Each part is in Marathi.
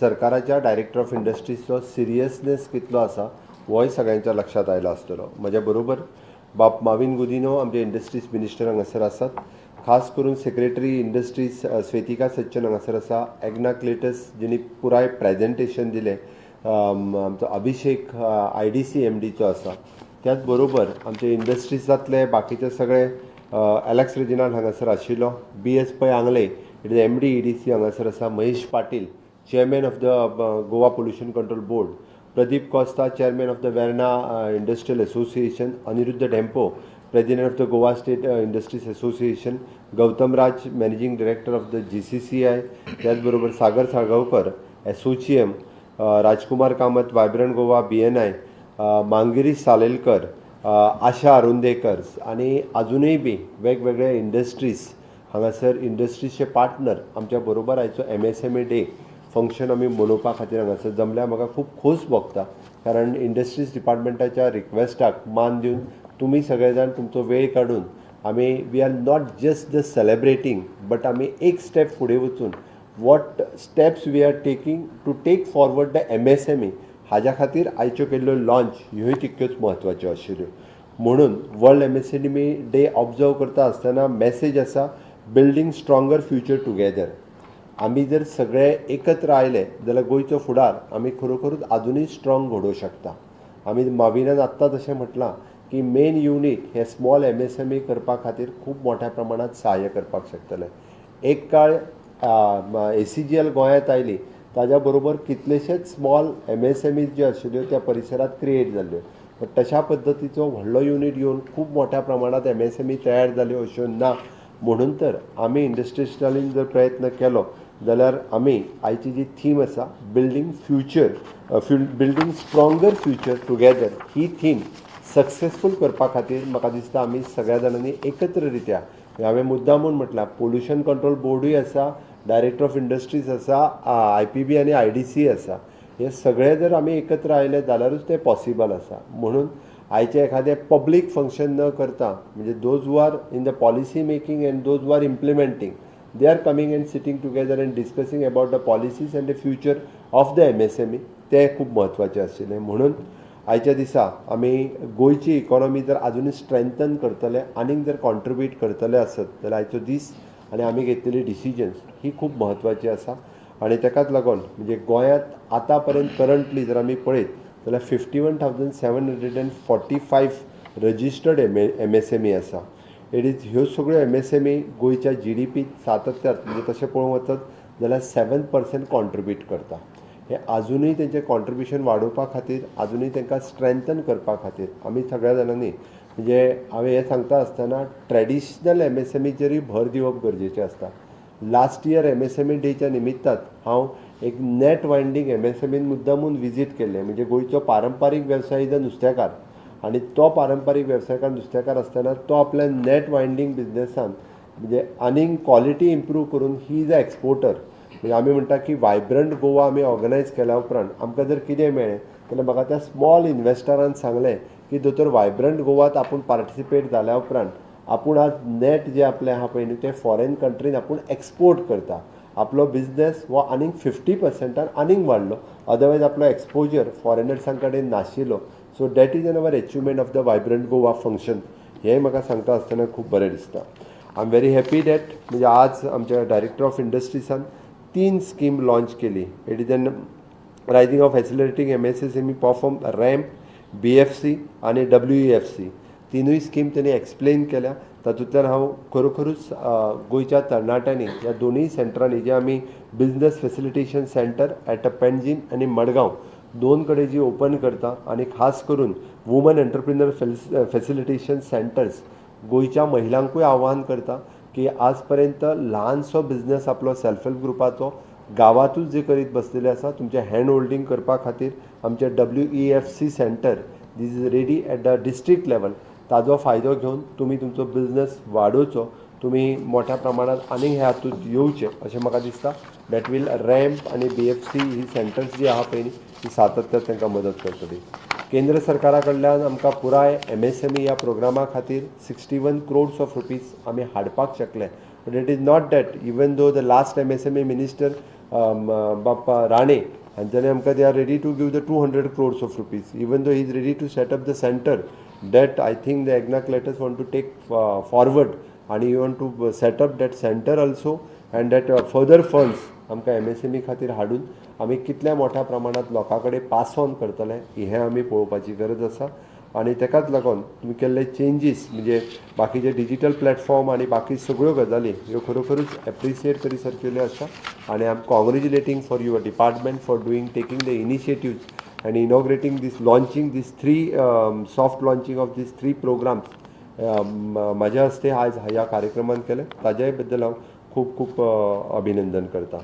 सरकाराच्या डायरेक्टर ऑफ इंडस्ट्रीजचो सिरियसनेस कितलो आसा होय सगळ्यांच्या लक्षात आयलो आसतलो. म्हज्या बरोबर बाप माविन गुदिनो आमचे इंडस्ट्रीज मिनिस्टर हांगासर आसात. खास करून सेक्रेटरी इंडस्ट्रीज स्वेतिका सच्चन हांगासर आसा. एग्ना क्लेटस जिणी पुराय प्रेजेंटेशन दिलें. आमचो Abhishek I D C M डीचो आसा. त्याच बरोबर आमचे इंडस्ट्रीजांतले बाकीचे सगळे एलेक्स रेजिनाल्ड हांगासर आशिल्लो. B S Pai Angle it is M D E D C हांगासर आसा. Mahesh Patil chairman of the Goa pollution control board Pradeep Costa chairman of the Verna industrial association Aniruddha Dempo president of the Goa state industries association Gautam Raj managing director of the G C C I त्याचबरोबर Sagar Salgaonkar एसोसिएम Rajkumar Kamat vibrant Goa B N I Mangiri Salelkar Asha अरुंदेकर्स आणि अजूनही बी वेगवेगळे इंडस्ट्रीज हांगासर इंडस्ट्रीजचे पार्टनर आमच्या बरोबर आयचो M S M E day function आमी मनोवपा खातीर हांगासर जमल्या म्हाका खूब खोस भोगता. कारण इंडस्ट्रीज डिपार्टमेंटाच्या रिक्वेस्टाक मान दिवन तुमी सगळे जाण तुमचो वेळ काडून आमी we are not just the celebrating but आमी एक स्टेप फुडें वचून what steps we are taking to take forward the M S M E हाज्या खातीर आयच्यो केल्ल्यो लॉन्च ह्योय तितक्योच म्हत्वाच्यो आशिल्ल्यो. म्हणून world M S M E day observe करता आसतना मॅसेज आसा बिल्डींग स्ट्रोंगर फ्युचर टुगेदर आमी जर सगळे एकत्र आयले जाल्यार गोंयचो फुडार आमी खरोखरूच आजुनूय स्ट्रॉंग घडोवंक शकता. आमी माविनान आत्ताच अशें म्हटलां की मेन युनीट हे small M S M E करपा खातीर खूब मोठ्या प्रमाणात सहाय्य करपाक शकतले. एक काळ ए सी जी एल गोंयांत आयली ताज्या बरोबर कितलेशेच small M S M E ज्यो आशिल्ल्यो त्या परिसरात क्रिएट जाल्ल्यो. बट तशा पद्दतीचो व्हडलो युनीट येवन खूब मोठ्या प्रमाणात एम एस एम ई तयार जाल्यो अश्यो ना. म्हणून तर आमी इंडस्ट्रियलिस्टांनी जर प्रयत्न केलो जाल्यार आमी आयची जी थीम आसा building future building stronger future together ही थीम सक्सेसफूल करपा खातीर म्हाका दिसता आमी सगळ्या जाणांनी एकत्र रित्या म्हणजे हांवें मुद्दामून म्हटलां पोल्युशन कंट्रोल बोर्डूय आसा डायरेक्टर ऑफ इंडस्ट्रीज आसा आय पी बी आनी आय डी सी आसा हे सगळे जर आमी एकत्र आयले जाल्यारूच तें पॉसिबल आसा. म्हणून आयचे एखादें पब्लीक फंक्शन न करता म्हणजे those who are in the policy making and those who are implementing they are coming and sitting together and discussing about the policies and the future of the M S M E तें खूब म्हत्वाचें आशिल्लें म्हणून आयच्या दिसा आमी गोंयची इकॉनॉमी जर आजुनूय स्ट्रेंथन करतले आनीक जर कॉन्ट्रिब्यूट करतले आसत जाल्यार आयचो दीस आनी आमी घेतलेली डिसिजन्स ही खूब म्हत्वाची आसा आनी ताकाच लागून म्हणजे गोंयांत आतां पर्यंत करंटली जर आमी पळयत जाल्यार fifty one thousand seven hundred and forty five registered M M S M E आसा एडीज इज ह्यो सगळ्यो एम एस एम ई गोंयच्या जी डी पी सातत्यात म्हणजे तशें पळोवंक वचत जाल्यार सेवन पर्सेंट कॉन्ट्रिब्यूट करता. हे आजुनूय तेंचें कॉन्ट्रिब्युशन वाडोवपा खातीर आजुनूय तांकां स्ट्रेंथन करपा खातीर आमी सगळ्या जाणांनी म्हणजे हांवें हें सांगता आसतना ट्रेडिशनल एम एस एम ईचेरूय भर दिवप गरजेचें आसता. Last year M S M E डेच्या निमित्तात हांव एक net winding M S M in मुद्दामून विजीट केल्लें म्हणजे गोंयचो पारंपारीक वेवसाय जो नुस्तेकार आनी तो पारंपारीक वेवसायकार नुस्तेकार आसतना तो आपल्या नेट वायंडींग बिझनेसान म्हणजे आनीक क्वॉलिटी इम्प्रूव करून ही इज अ एक्सपोर्टर म्हणजे आमी म्हणटा की वायब्रंट गोवा आमी ऑर्गनायज केल्या उपरांत आमकां जर कितें मेळ्ळें जाल्यार म्हाका त्या स्मॉल इन्वेस्टरान सांगलें की दोतोर वायब्रंट गोवात आपूण पार्टिसिपेट जाल्या उपरांत आपूण आज नेट जे आपले आहा पळय न्ही तें फॉरेन कंट्रीन आपूण एक्सपोर्ट करता. आपलो बिझनेस हो आनीक फिफ्टी पर्संटान आनीक वाडलो अदरवायज आपलो एक्सपोजर फॉरेनर्सां कडेन नाशिल्लो so that is an our achievement of the vibrant Goa function हेंय म्हाका सांगता आसतना खूब बरें दिसता. I am very happy that म्हणजे आज आमच्या डायरेक्टर ऑफ इंडस्ट्रीसान तीन स्कीम लॉन्च केली. It is an rising of accelerating M S S M E perform ramp B F C आनी डब्ल्यू ई एफ सी तिनूय स्कीम त्यांनी एक्सप्लेन केल्या. तातूंतल्यान हांव खरोखरूच गोंयच्या तरणाट्यांनी ह्या दोनूय सेंटरांनी जे आमी business facilitation centre at a Panjim आनी मडगांव दोन कडेन जी ओपन करता आनी खास करून वुमन एंटरप्रिनर फेसिलिटेशन सेंटर्स गोंयच्या महिलांकूय आव्हान करता की आज पर्यंत ल्हानसो बिझनस आपलो सेल्फ हेल्प ग्रुपाचो गांवांतूच जे करीत बसलेले आसा तुमचे हँड होल्डिंग करपा खातीर आमचे W E F C centre this is ready at the district level ताजो फायदो घेवन तुमी तुमचो बिझनस वाडोवचो तुमी मोठ्या प्रमाणात आनीक हे हातूंत येवचे अशें म्हाका दिसता. दॅट वील रॅम्प आनी बी एफ सी ही सेंटर्स जी आहा पळय न्ही ती सातत्यान तांकां मदत करतली केंद्र सरकारा कडल्यान आमकां पुराय एम एस एम ई ह्या प्रोग्रामा खातीर sixty one crores of rupees आमी हाडपाक शकले. But it is not that even though the last M S M E minister Bappa Rane हांच्यानी आमकां they are ready to give the two hundred crores of rupees even though he is ready to set up the centre that I think the agnac letters want to take forward आणि you want to set up that that centre also and that further funds आमकां एम एस एम ई खातीर हाडून आमी कितल्या मोठ्या प्रमाणात लोकां कडेन पास ऑन करतले हें आमी पळोवपाची गरज आसा. आनी तेकाच लागून तुमी केल्ले चेंजीस म्हणजे बाकीचे डिजिटल प्लॅटफॉर्म आनी बाकी सगळ्यो गजाली ह्यो खरोखरूच एप्रिसिएट करी सारक्यो आसा. आनी I am congratulating for your department for doing taking the initiatives and inaugurating this launching this three soft launching of this three programs म्हाज्या हस्ते आयज ह्या कार्यक्रमान केलें. ताज्यायबद्दल हांव खूब खूब अभिनंदन करतां.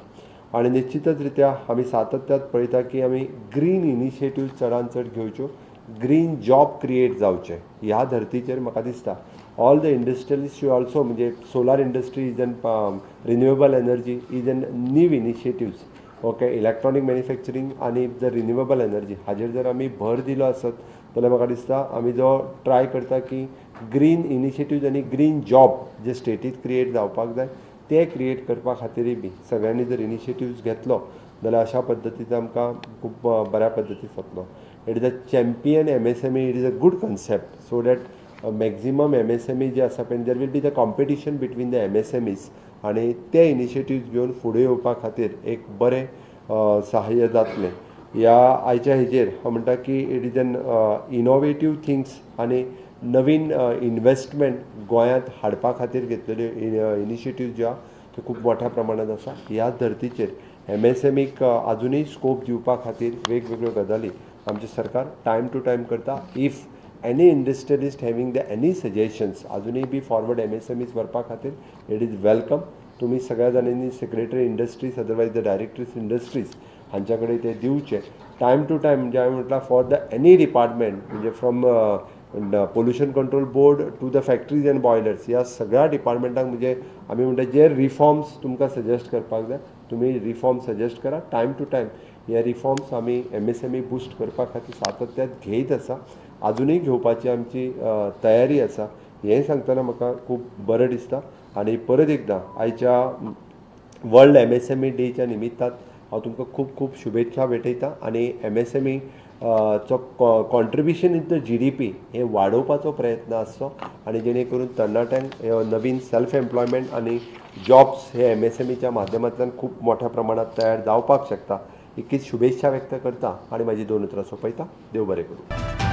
आनी निश्चितच रित्या आमी सातत्यात पळयता की आमी ग्रीन इनिशिएटीव्ह चडांत चड घेवच्यो ग्रीन जॉब क्रिएट जावचे ह्या धर्तीचेर म्हाका दिसता. All the industrialist you also म्हणजे solar industry is an renewable energy is an new initiatives okay electronic manufacturing आनी जर रिन्युएबल एनर्जी हाजेर जर आमी भर दिलो आसत जाल्यार म्हाका दिसता आमी जो ट्राय करता की ग्रीन इनिशिएटिव्ज आनी ग्रीन जॉब जे स्टेटींत क्रिएट जावपाक जाय ते क्रिएट करपा खातीरय बी सगळ्यांनी जर इनिशिएटिव्ज घेतलो जाल्यार अशा पद्दतीन आमकां खूब बऱ्या पद्दतीन वतलो it is a champion M S M E it is a good concept so that maximum M S M E जे आसा पळय there will be the competition between the M S M Es आनी ते इनिशिएटिव्ज घेवन फुडें येवपा खातीर एक बरें सहाय्य जातलें. ह्या आयच्या हेजेर हांव म्हणटा की it is an innovative things आनी नवीन uh, इनवेस्टमेंट गोंयांत हाडपा खातीर घेतलेल्यो इनिशिएटीव uh, ज्यो आहा त्यो खूब मोठ्या प्रमाणांत आसा. ह्या धर्तीचेर एम एस एम ईक आजुनूय स्कोप दिवपा खातीर वेगवेगळ्यो गजाली आमचें सरकार टायम टू टायम करता. If any industrialist having the any suggestions आजुनूय be forward M S M ईज व्हरपा खातीर इट इज वेलकम तुमी सगळ्या जाणांनी secretary industries otherwise the directors industries हांच्या कडेन ते दिवचे. टायम टू टायम म्हणजे हांवें म्हटलां फॉर द एनी डिपार्टमेंट म्हणजे from pollution control board to the factories and boilers ह्या सगळ्या डिपार्टमेंटांक म्हणजे आमी म्हणटा जे रिफॉर्म्स तुमकां सजेस्ट करपाक जाय तुमी रिफॉर्म सजेस्ट करा टायम टू टायम हे रिफॉर्म्स आमी M S M E boost करपा खातीर सातत्यात घेयत आसा. आजुनूय घेवपाची आमची uh, तयारी आसा. हें सांगतना म्हाका खूब बरें दिसता. आनी परत एकदां आयच्या mm, world M S M E डेच्या निमित्तान हांव तुमकां खूब खूब शुभेच्छा भेटयतां. आनी एम एस एम ई चो contribution in the G D P हें वाडोवपाचो प्रयत्न आसचो आनी जेणे करून तरणाट्यांक नवीन सेल्फ एम्प्लॉयमेंट आनी जॉब्स हे एम एस एम ईच्या माध्यमांतल्यान खूब मोठ्या प्रमाणात तयार जावपाक शकता. इतकीच शुभेच्छा व्यक्त करता आनी म्हाजी दोन उतरां सोंपयता. देव बरें करूं.